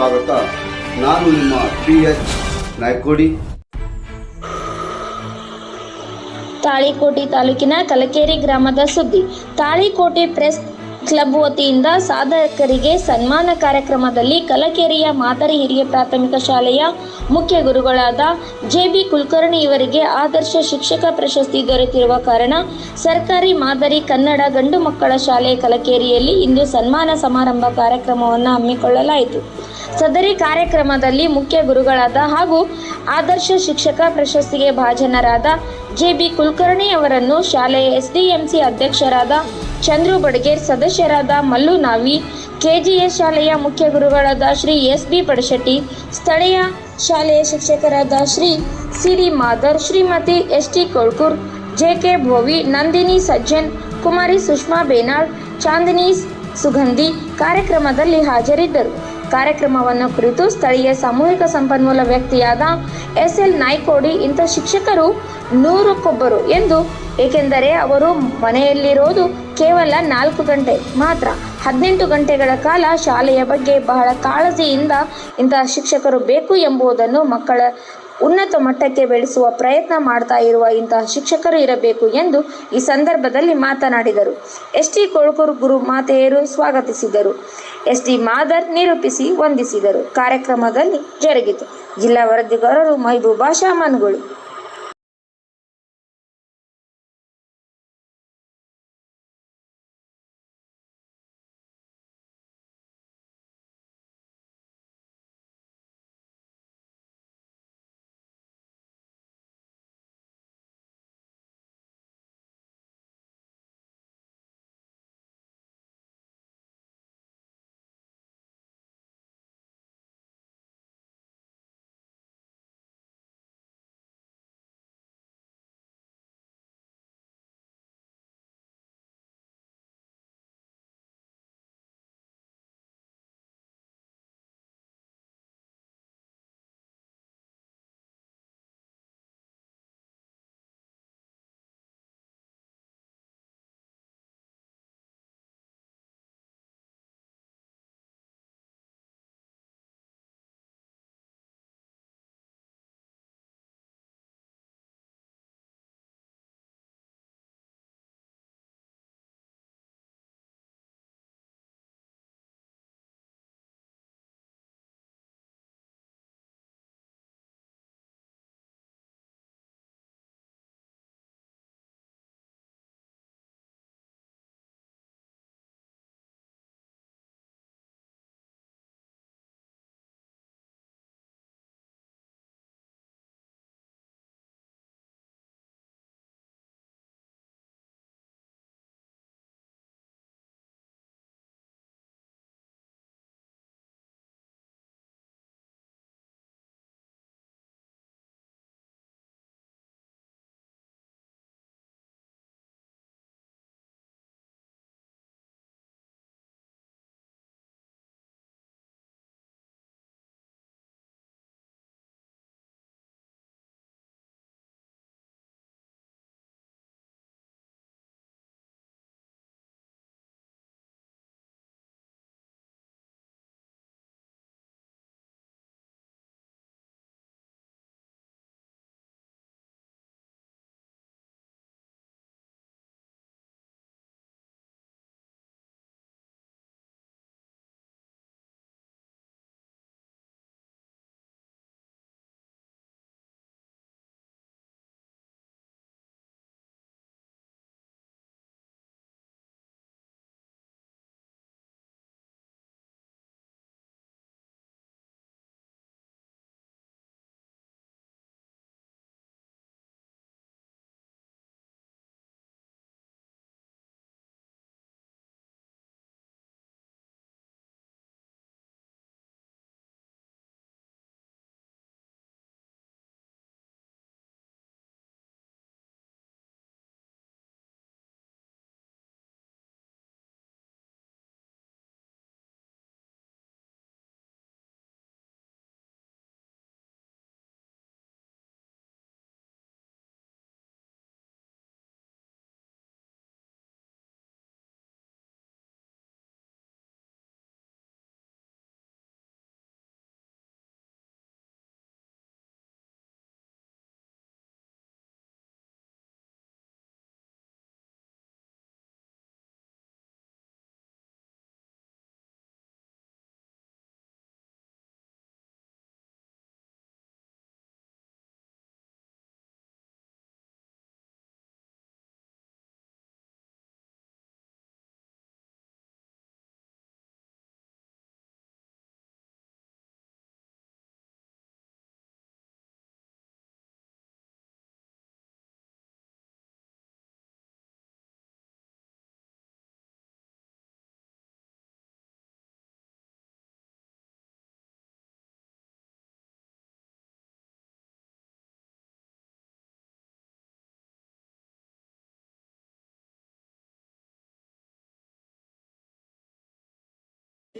ಸ್ವಾಗತ. ನಾನು ನಿಮ್ಮ ಪಿ ಎಚ್ ನಾಯ್ಕೋಡಿ. ತಾಳಿಕೋಟೆ ತಾಲೂಕಿನ ಕಲಕೇರಿ ಗ್ರಾಮದ ಸುದ್ದಿ. ತಾಳಿಕೋಟೆ ಪ್ರೆಸ್ ಕ್ಲಬ್ ವತಿಯಿಂದ ಸಾಧಕರಿಗೆ ಸನ್ಮಾನ ಕಾರ್ಯಕ್ರಮದಲ್ಲಿ ಕಲಕೇರಿಯ ಮಾದರಿ ಹಿರಿಯ ಪ್ರಾಥಮಿಕ ಶಾಲೆಯ ಮುಖ್ಯ ಗುರುಗಳಾದ ಜೆ ಬಿ ಕುಲಕರ್ಣಿ ಇವರಿಗೆ ಆದರ್ಶ ಶಿಕ್ಷಕ ಪ್ರಶಸ್ತಿ ದೊರೆತಿರುವ ಕಾರಣ ಸರ್ಕಾರಿ ಮಾದರಿ ಕನ್ನಡ ಗಂಡು ಮಕ್ಕಳ ಶಾಲೆ ಕಲಕೇರಿಯಲ್ಲಿ ಇಂದು ಸನ್ಮಾನ ಸಮಾರಂಭ ಕಾರ್ಯಕ್ರಮವನ್ನು ಹಮ್ಮಿಕೊಳ್ಳಲಾಯಿತು. ಸದರಿ ಕಾರ್ಯಕ್ರಮದಲ್ಲಿ ಮುಖ್ಯ ಗುರುಗಳಾದ ಹಾಗೂ ಆದರ್ಶ ಶಿಕ್ಷಕ ಪ್ರಶಸ್ತಿಗೆ ಭಾಜನರಾದ ಜೆ ಬಿ ಕುಲಕರ್ಣಿ ಅವರನ್ನು ಶಾಲೆಯ ಎಸ್ಡಿಎಂಸಿ ಅಧ್ಯಕ್ಷರಾದ ಚಂದ್ರು ಬಡಗೇರ್, ಸದಸ್ಯರಾದ ಮಲ್ಲು ನಾವಿ ಕೆಜಿಎಸ್ ಶಾಲೆಯ ಮುಖ್ಯ ಗುರುಗಳಾದ ಶ್ರೀ ಎಸ್ ಬಿ ಪಡಶೆಟ್ಟಿ, ಸ್ಥಳೀಯ ಶಾಲೆಯ ಶಿಕ್ಷಕರಾದ Shri Siri Madar, Shrimati S T Kolkur, J K Bhovi, Nandini Sajjan, Kumari Sushma Benal Chandini Sugandhi ಕಾರ್ಯಕ್ರಮದಲ್ಲಿ ಹಾಜರಿದ್ದರು. ಕಾರ್ಯಕ್ರಮವನ್ನು ಕುರಿತು ಸ್ಥಳೀಯ ಸಾಮೂಹಿಕ ಸಂಪನ್ಮೂಲ ವ್ಯಕ್ತಿಯಾದ ಎಸ್ ಎಲ್ ನಾಯ್ಕೋಡಿ, ಇಂಥ ಶಿಕ್ಷಕರು ನೂರಕ್ಕೊಬ್ಬರು ಎಂದು, ಏಕೆಂದರೆ ಅವರು ಮನೆಯಲ್ಲಿರೋದು ಕೇವಲ ನಾಲ್ಕು ಗಂಟೆ, ಮಾತ್ರ ಹದಿನೆಂಟು ಗಂಟೆಗಳ ಕಾಲ ಶಾಲೆಯ ಬಗ್ಗೆ ಬಹಳ ಕಾಳಜಿಯಿಂದ ಇಂತಹ ಶಿಕ್ಷಕರು ಬೇಕು ಎಂಬುದನ್ನು ಮಕ್ಕಳ ಉನ್ನತ ಮಟ್ಟಕ್ಕೆ ಬೆಳೆಸುವ ಪ್ರಯತ್ನ ಮಾಡ್ತಾ ಇರುವ ಇಂತಹ ಶಿಕ್ಷಕರು ಇರಬೇಕು ಎಂದು ಈ ಸಂದರ್ಭದಲ್ಲಿ ಮಾತನಾಡಿದರು. ಎಸ್ ಟಿ ಕೊಳ್ಕೂರು ಗುರು ಮಾತೆಯರು ಸ್ವಾಗತಿಸಿದರು. ಎಸ್ ಟಿ ಮಾದರ್ ನಿರೂಪಿಸಿ ವಂದಿಸಿದರು. ಕಾರ್ಯಕ್ರಮದಲ್ಲಿ ಜರುಗಿತು. ಜಿಲ್ಲಾ ವರದಿಗಾರರು ಮೈಭೂಭಾಷಾ ಶಾಮನ್ಗುಳಿ.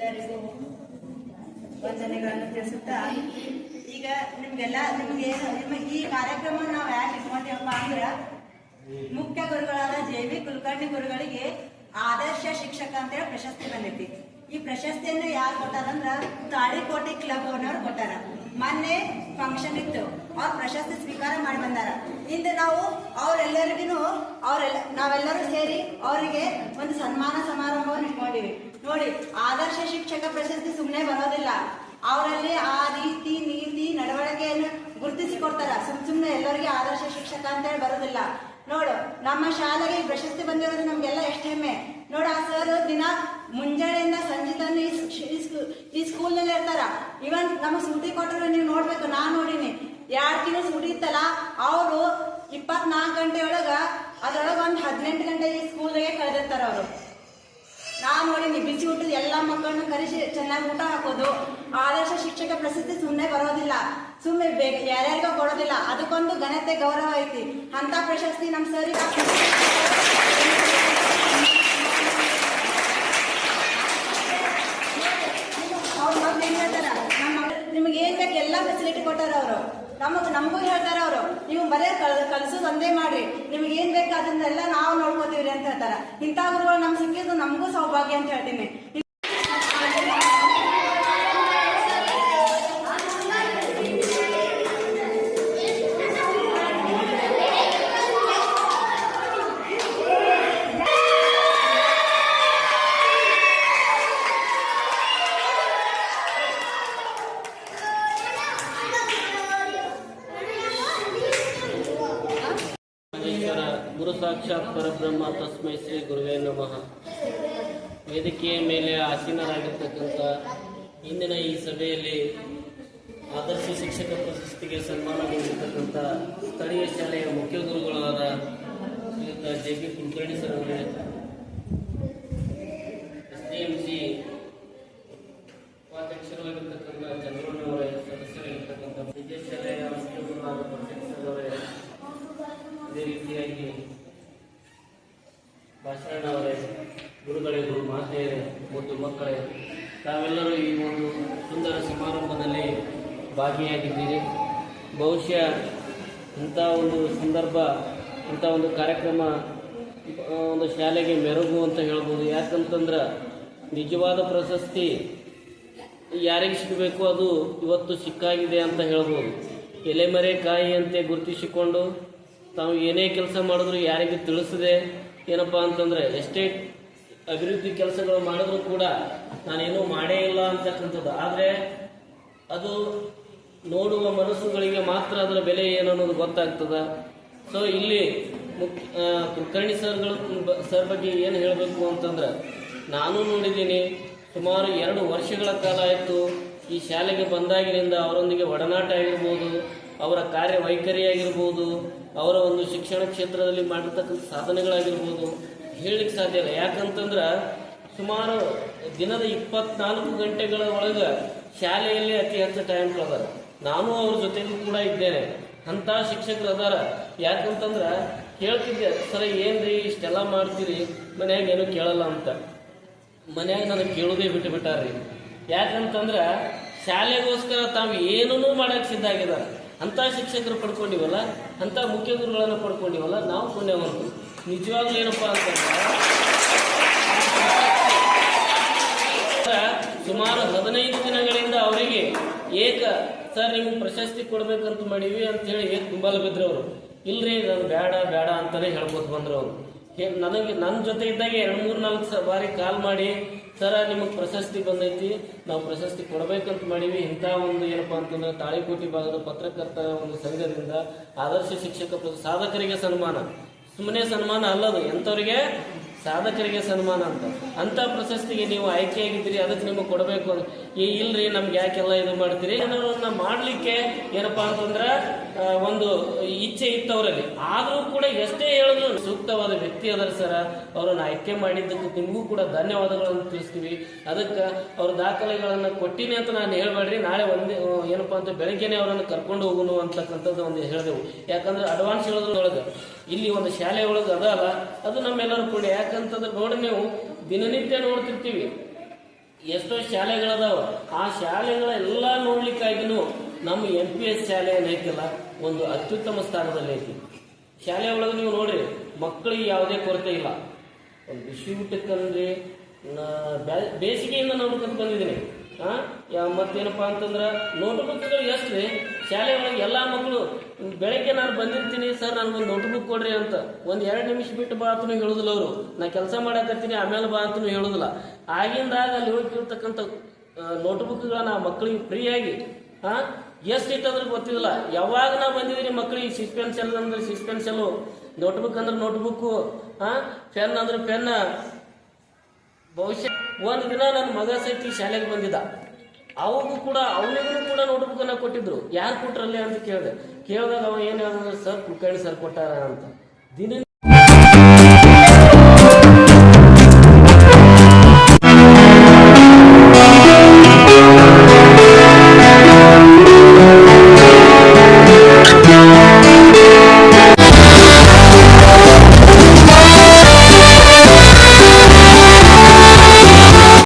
ಎಲ್ಲರಿಗೂ ವಂದನೆಗಳನ್ನು ತಿಳಿಸುತ್ತಾ. ಈಗ ನಿಮ್ಗೆಲ್ಲ ನಿಮ್ಗೆ ನಿಮ್ಮ ಈ ಕಾರ್ಯಕ್ರಮ ನಾವು ಯಾಕೆ ಇಟ್ಕೊಂಡಿವಪ್ಪ ಅಂದ್ರೆ ಮುಖ್ಯ ಗುರುಗಳಾದ ಜೆ ವಿ ಕುಲಕರ್ಣಿ ಗುರುಗಳಿಗೆ ಆದರ್ಶ ಶಿಕ್ಷಕ ಅಂತೇಳಿ ಪ್ರಶಸ್ತಿ ಬಂದೈತಿ. ಈ ಪ್ರಶಸ್ತಿಯನ್ನು ಯಾರು ಕೊಟ್ಟಾರಂದ್ರ ತಾಳಿಕೋಟೆ ಕ್ಲಬ್ ಅವ್ರವ್ರು ಕೊಟ್ಟಾರ. ಮೊನ್ನೆ ಫಂಕ್ಷನ್ ಇತ್ತು. ಅವ್ರ ಪ್ರಶಸ್ತಿ ಸ್ವೀಕಾರ ಮಾಡಿ ಬಂದಾರ. ಇಂದು ನಾವು ಅವರೆಲ್ಲರಿಗೂ ಅವರೆಲ್ಲ, ನಾವೆಲ್ಲರೂ ಸೇರಿ ಅವರಿಗೆ ಒಂದು ಸನ್ಮಾನ ಸಮಾರಂಭವನ್ನು ಇಟ್ಕೊಂಡಿವಿ. ನೋಡಿ, ಆದರ್ಶ ಶಿಕ್ಷಕ ಪ್ರಶಸ್ತಿ ಸುಮ್ಮನೆ ಬರೋದಿಲ್ಲ. ಅವರಲ್ಲಿ ಆ ರೀತಿ, ನೀತಿ, ನಡವಳಿಕೆಯನ್ನು ಗುರುತಿಸಿ ಕೊಡ್ತಾರ ಸುಮ್ ಸುಮ್ಮನೆ ಎಲ್ಲರಿಗೆ ಆದರ್ಶ ಶಿಕ್ಷಕ ಅಂತ ಹೇಳಿ ಬರೋದಿಲ್ಲ. ನೋಡು, ನಮ್ಮ ಶಾಲೆಗೆ ಪ್ರಶಸ್ತಿ ಬಂದಿರೋದು ನಮ್ಗೆಲ್ಲ ಎಷ್ಟು ಹೆಮ್ಮೆ. ನೋಡು, ಆ ಸರ್ ದಿನ ಮುಂಜಾನೆಯಿಂದ ಸಂಜೆ ತನಕ ಈ ಸ್ಕೂಲ್ನಲ್ಲಿ ಸ್ಕೂ- ಈ ಸ್ಕೂಲ್ನಲ್ಲಿ ಇರ್ತಾರ. ಇವನ್ ನಮಗೆ ಸುದ್ದಿ ಕೊಟ್ಟರು ನೀವು ನೋಡ್ಬೇಕು. ಎರಡು ಮುಡಿಯುತ್ತಲ್ಲ ಅವರು ಇಪ್ಪತ್ನಾಲ್ಕು ಗಂಟೆ ಒಳಗ, ಅದ್ರೊಳಗೆ ಒಂದು ಹದಿನೆಂಟು ಗಂಟೆ ಈ ಗೆ ಕಳೆದಿರ್ತಾರ ಅವರು. ನಾ ನೋಡಿನಿ ಬಿಸಿ ಊಟದ ಎಲ್ಲ ಮಕ್ಕಳನ್ನ ಕರೆಸಿ ಚೆನ್ನಾಗಿ ಊಟ ಹಾಕೋದು. ಆದರ್ಶ ಶಿಕ್ಷಕ ಪ್ರಶಸ್ತಿ ಸುಮ್ಮನೆ ಬರೋದಿಲ್ಲ. ಸುಮ್ಮನೆ ಬೇಗ, ಯಾರ್ಯಾರಿಗೂ ಕೊಡೋದಿಲ್ಲ. ಅದಕ್ಕೊಂದು ಘನತೆ ಗೌರವ ಐತಿ. ಅಂತ ಪ್ರಶಸ್ತಿ ನಮ್ಮ ಸರಿ ಅವ್ರು ಮತ್ತೆ ಏನ್ ಹೇಳ್ತಾರ ನಮ್ಮ ನಿಮ್ಗೆ ಏನ್ ಬೇಕು ಎಲ್ಲ ಫೆಸಿಲಿಟಿ ಕೊಟ್ಟಾರ ಅವರು ನಮಗ್ ನಮಗೂ ಹೇಳ್ತಾರ ಅವರು. ನೀವು ಬರೇ ಕಲ್ಸೋದು ಒಂದೇ ಮಾಡ್ರಿ. ನಿಮ್ಗೆ ಏನ್ ಬೇಕು ಎಲ್ಲ ನಾವು ನೋಡ್ಕೋತೀವ್ರಿ ಅಂತ ಹೇಳ್ತಾರ. ಇಂಥ ಗುರುಗಳು ನಮ್ಗೆ ಸಿಕ್ಕಿದ್ದು ನಮಗೂ ಸೌಭಾಗ್ಯ ಅಂತ ಹೇಳ್ತೀನಿ. ತಸ್ಮೈ ಶ್ರೀ ಗುರುವೇ ನಮಃ. ವೇದಿಕೆಯ ಮೇಲೆ ಆಸೀನರಾಗಿರ್ತಕ್ಕಂಥ ಇಂದಿನ ಈ ಸಭೆಯಲ್ಲಿ ಆದರ್ಶ ಶಿಕ್ಷಕ ಪ್ರಶಸ್ತಿಗೆ ಸನ್ಮಾನಗೊಂಡಿರ್ತಕ್ಕಂಥ ಸ್ಥಳೀಯ ಶಾಲೆಯ ಮುಖ್ಯ ಗುರುಗಳಾದ Shriyuta J P Kulkarni sir ಅವರೇ, ಎಸ್ ಡಿ ಎಂ ಸಿ ಉಪಾಧ್ಯಕ್ಷರಾಗಿರ್ತಕ್ಕಂಥ ಚಂದ್ರಣ್ಣವರೇ ಸದಸ್ಯರಾಗಿರ್ತಕ್ಕಂಥ ವಿದ್ಯಾಶಾಲೆಯ ಶಾಲೆಯ ಮುಖ್ಯ ಗುರುಗಳಾದ ಪ್ರೊಫೆಸರ್ ಇದೇ ರೀತಿಯಾಗಿ ಭಾಷಣ ಅವರೇ ಗುರುಗಳೇ ಗುರು ಮಾತೆಯರೇ ಮತ್ತು ಮಕ್ಕಳೇ, ತಾವೆಲ್ಲರೂ ಈ ಒಂದು ಸುಂದರ ಸಮಾರಂಭದಲ್ಲಿ ಭಾಗಿಯಾಗಿದ್ದೀರಿ. ಬಹುಶಃ ಇಂಥ ಒಂದು ಸಂದರ್ಭ, ಇಂಥ ಒಂದು ಕಾರ್ಯಕ್ರಮ ಒಂದು ಶಾಲೆಗೆ ಮೆರುಗು ಅಂತ ಹೇಳ್ಬೋದು. ಯಾಕಂತಂದ್ರೆ, ನಿಜವಾದ ಪ್ರಶಸ್ತಿ ಯಾರಿಗೆ ಸಿಗಬೇಕು ಅದು ಇವತ್ತು ಸಿಕ್ಕಾಗಿದೆ ಅಂತ ಹೇಳ್ಬೋದು. ಎಲೆಮರೆ ಕಾಯಿಯಂತೆ ಗುರುತಿಸಿಕೊಂಡು ತಾವು ಏನೇ ಕೆಲಸ ಮಾಡಿದ್ರು ಯಾರಿಗೂ ತಿಳಿಸದೆ ಏನಪ್ಪ ಅಂತಂದರೆ ಎಷ್ಟೇ ಅಭಿವೃದ್ಧಿ ಕೆಲಸಗಳು ಮಾಡಿದ್ರು ಕೂಡ ನಾನೇನೂ ಮಾಡೇ ಇಲ್ಲ ಅಂತಕ್ಕಂಥದ್ದು. ಆದರೆ ಅದು ನೋಡುವ ಮನಸ್ಸುಗಳಿಗೆ ಮಾತ್ರ ಅದರ ಬೆಲೆ ಏನು ಅನ್ನೋದು ಗೊತ್ತಾಗ್ತದ. ಸೊ ಇಲ್ಲಿ ಮುಖ್ಯ ಕುಲಕರ್ಣಿ ಸರ್ಗಳು, ಸರ್ ಬಗ್ಗೆ ಏನು ಹೇಳಬೇಕು ಅಂತಂದ್ರೆ, ನಾನು ನೋಡಿದ್ದೀನಿ ಸುಮಾರು ಎರಡು ವರ್ಷಗಳ ಕಾಲ ಆಯಿತು ಈ ಶಾಲೆಗೆ ಬಂದಾಗಿನಿಂದ ಅವರೊಂದಿಗೆ ಒಡನಾಟ ಆಗಿರ್ಬೋದು ಅವರ ಕಾರ್ಯವೈಖರಿ ಆಗಿರ್ಬೋದು ಅವರ ಒಂದು ಶಿಕ್ಷಣ ಕ್ಷೇತ್ರದಲ್ಲಿ ಮಾಡಿರ್ತಕ್ಕಂಥ ಸಾಧನೆಗಳಾಗಿರ್ಬೋದು, ಹೇಳಲಿಕ್ಕೆ ಸಾಧ್ಯ ಇಲ್ಲ. ಯಾಕಂತಂದ್ರೆ, ಸುಮಾರು ದಿನದ ಇಪ್ಪತ್ನಾಲ್ಕು ಗಂಟೆಗಳ ಒಳಗೆ ಶಾಲೆಯಲ್ಲಿ ಅತಿ ಹೆಚ್ಚು ಟೈಮ್ ಅದಾರ ನಾನು ಅವ್ರ ಜೊತೆಗೂ ಕೂಡ ಇದ್ದೇನೆ. ಅಂಥ ಶಿಕ್ಷಕರು ಅದಾರ. ಯಾಕಂತಂದ್ರೆ, ಕೇಳ್ತಿದ್ದೆ, ಸರ್, ಏನ್ರಿ ಇಷ್ಟೆಲ್ಲ ಮಾಡ್ತೀರಿ? ಮನ್ಯಾಗ ಏನೂ ಕೇಳಲ್ಲ ಅಂತ. ಮನ್ಯಾಗ ನನಗೆ ಕೇಳೋದೇ ಬಿಟ್ಟು ಬಿಟ್ಟಾರ್ರಿ. ಯಾಕಂತಂದ್ರೆ, ಶಾಲೆಗೋಸ್ಕರ ತಾವು ಏನೂ ಮಾಡಕ್ಕೆ ಸಿದ್ಧ ಆಗಿದ್ದಾರೆ ಅಂತ ಶಿಕ್ಷಕರು ಪಡ್ಕೊಂಡಿವಲ್ಲ ಅಂತ ಮುಖ್ಯ ಗುರುಗಳನ್ನು ಪಡ್ಕೊಂಡಿವಲ್ಲ, ನಾವು ಪುಣ್ಯವಂತರು. ನಿಜವಾಗ್ಲೂ ಏನಪ್ಪ ಅಂತಂದ್ರೆ, ಸುಮಾರು ಹದಿನೈದು ದಿನಗಳಿಂದ ಅವರಿಗೆ ಏಕ, ಸರ್, ನಿಮ್ಗೆ ಪ್ರಶಸ್ತಿ ಕೊಡ್ಬೇಕಂತ ಮಾಡೀವಿ ಅಂತ ಹೇಳಿ ಏಕ ತುಂಬಲ್ ಬಿದ್ರು ಅವರು. ಇಲ್ರಿ ನಾನು ಬೇಡ ಬೇಡ ಅಂತಾನೆ ಹೇಳ್ಬೋದು ಬಂದ್ರು ಅವರು. ನನಗೆ ನನ್ನ ಜೊತೆ ಇದ್ದಾಗ ಎರಡು ಮೂರು ನಾಲ್ಕು ಬಾರಿ ಕಾಲ್ ಮಾಡಿ ಸರ ನಿಮಗೆ ಪ್ರಶಸ್ತಿ ಬಂದೈತಿ, ನಾವು ಪ್ರಶಸ್ತಿ ಕೊಡಬೇಕಂತ ಮಾಡೀವಿ. ಇಂಥ ಒಂದು ಏನಪ್ಪಾ ಅಂತಂದ್ರೆ ತಾಳಿಕೋಟಿ ಭಾಗದ ಪತ್ರಕರ್ತರ ಒಂದು ಸಂಘದಿಂದ ಆದರ್ಶ ಶಿಕ್ಷಕ ಸಾಧಕರಿಗೆ ಸನ್ಮಾನ. ಸುಮ್ಮನೆ ಸನ್ಮಾನ ಅಲ್ಲದು, ಎಂಥವ್ರಿಗೆ ಸಾಧಕರಿಗೆ ಸನ್ಮಾನ ಅಂತ. ಅಂತ ಪ್ರಶಸ್ತಿಗೆ ನೀವು ಆಯ್ಕೆಯಾಗಿದ್ದೀರಿ, ಅದಕ್ಕೆ ನಿಮಗೆ ಕೊಡಬೇಕು ಅಂತ. ಏ, ಇಲ್ರಿ, ನಮ್ಗೆ ಯಾಕೆಲ್ಲ ಇದು ಮಾಡ್ತೀರಿ? ಜನರನ್ನ ಮಾಡಲಿಕ್ಕೆ ಏನಪ್ಪಾ ಅಂತಂದ್ರೆ ಒಂದು ಇಚ್ಛೆ ಇತ್ತು ಅವರಲ್ಲಿ ಆದರೂ ಕೂಡ ಎಷ್ಟೇ ಹೇಳಿದ್ರು ಸೂಕ್ತವಾದ ವ್ಯಕ್ತಿ ಅದರ ಸರ. ಅವರನ್ನು ಆಯ್ಕೆ ಮಾಡಿದ್ದಕ್ಕೆ ನಿಮಗೂ ಕೂಡ ಧನ್ಯವಾದಗಳನ್ನು ತಿಳಿಸ್ತೀವಿ. ಅದಕ್ಕೆ ಅವ್ರ ದಾಖಲೆಗಳನ್ನು ಕೊಟ್ಟಿನಿ ಅಂತ ನಾನು ಹೇಳ್ಬೇಡ್ರಿ. ನಾಳೆ ಒಂದೇ ಏನಪ್ಪಾ ಅಂತ ಬೆಳಗ್ಗೆನೆ ಅವರನ್ನು ಕರ್ಕೊಂಡು ಹೋಗುನು ಅಂತಕ್ಕಂಥದ್ದು ಒಂದು ಹೇಳಿದೆವು. ಯಾಕಂದ್ರೆ ಅಡ್ವಾನ್ಸ್ ಹೇಳೋದ್ರೊಳಗೆ ಇಲ್ಲಿ ಒಂದು ಶಾಲೆ ಒಳಗೆ ಅದ ಅಲ್ಲ ಅದು ನಮ್ಮೆಲ್ಲರೂ ಕೂಡ ಯಾಕಂತಂದ್ರೆ ನೋಡಿ ನೀವು ದಿನನಿತ್ಯ ನೋಡ್ತಿರ್ತೀವಿ. ಎಷ್ಟೋ ಶಾಲೆಗಳದಾವ. ಆ ಶಾಲೆಗಳ ಎಲ್ಲ ನೋಡ್ಲಿಕ್ಕಾಗಿನೂ ನಮ್ಮ ಎಂ ಪಿ ಎಸ್ ಶಾಲೆ ಏನೈತಿಲ್ಲ, ಒಂದು ಅತ್ಯುತ್ತಮ ಸ್ಥಾನದಲ್ಲಿ ಐತಿ ಶಾಲೆ ಒಳಗೆ ನೀವು ನೋಡ್ರಿ, ಮಕ್ಕಳಿಗೆ ಯಾವುದೇ ಕೊರತೆ ಇಲ್ಲ. ಒಂದು ಬಿಸಿ ಊಟಕ್ಕಂದ್ರೆ ಬೇಸಿಗೆಯಿಂದ ನೋಡ್ಕೊಂತ ಬಂದಿದ್ದೀನಿ. ಯಾ, ಮತ್ತೇನಪ್ಪ ಅಂತಂದ್ರೆ ನೋಟ್ಬುಕ್ಗಳು ಎಷ್ಟು ಶಾಲೆ ಒಳಗೆ ಎಲ್ಲ ಮಕ್ಕಳು, ಬೆಳಗ್ಗೆ ನಾನು ಬಂದಿರ್ತೀನಿ, ಸರ್, ನನಗೊಂದು ನೋಟ್ಬುಕ್ ಕೊಡ್ರಿ ಅಂತ ಒಂದು ಎರಡು ನಿಮಿಷ ಬಿಟ್ಟು ಬಾ ಅಂತ ಹೇಳುದಿಲ್ಲ ಅವರು. ನಾ ಕೆಲಸ ಮಾಡಕತ್ತೀನಿ, ಆಮೇಲೆ ಬಾ ಅಂತ ಹೇಳುದಿಲ್ಲ. ಆಗಿಂದಾಗ ಅಲ್ಲಿ ಹೋಗಿರ್ತಕ್ಕಂಥ ನೋಟ್ಬುಕ್ಗಳನ್ನ ಮಕ್ಕಳಿಗೆ ಫ್ರೀಯಾಗಿ ಹಾ ಎಷ್ಟು ಇಟ್ಟಂದ್ರೆ ಗೊತ್ತಿಲ್ಲ. ಯಾವಾಗ ನಾ ಬಂದಿದ್ದೀನಿ ಮಕ್ಕಳಿಗೆ ಸಿಕ್ಸ್ ಪೆನ್ಸಿಲ್ ಅಂದ್ರೆ ಸಿಕ್ಸ್ ಪೆನ್ಸಿಲು ನೋಟ್ಬುಕ್ ಅಂದ್ರೆ ನೋಟ್ಬುಕ್ಕು ಹಾ ಪೆನ್ ಅಂದ್ರೆ ಪೆನ್ ಬಹುಶಃ ಒಂದು ದಿನ ನನ್ನ ಮಗ ಸಹಿತ ಶಾಲೆಗೆ ಬಂದಿದ್ದ. ಅವಾಗೂ ಕೂಡ ಅವನಿಗೂ ಕೂಡ ನೋಟ್ಬುಕ್ ಅನ್ನ ಕೊಟ್ಟಿದ್ರು. ಯಾರು ಕೊಟ್ರಲ್ಲಿ ಅಂತ ಕೇಳಿದೆ. ಕೇಳಿದಾಗ ಅವ ಏನು ಹೇಳಿದ್ರೆ ಸರ್ ಕುಲಕರ್ಣಿ ಸರ್, ಕೊಟ್ಟಾರ ಅಂತ. ದಿನ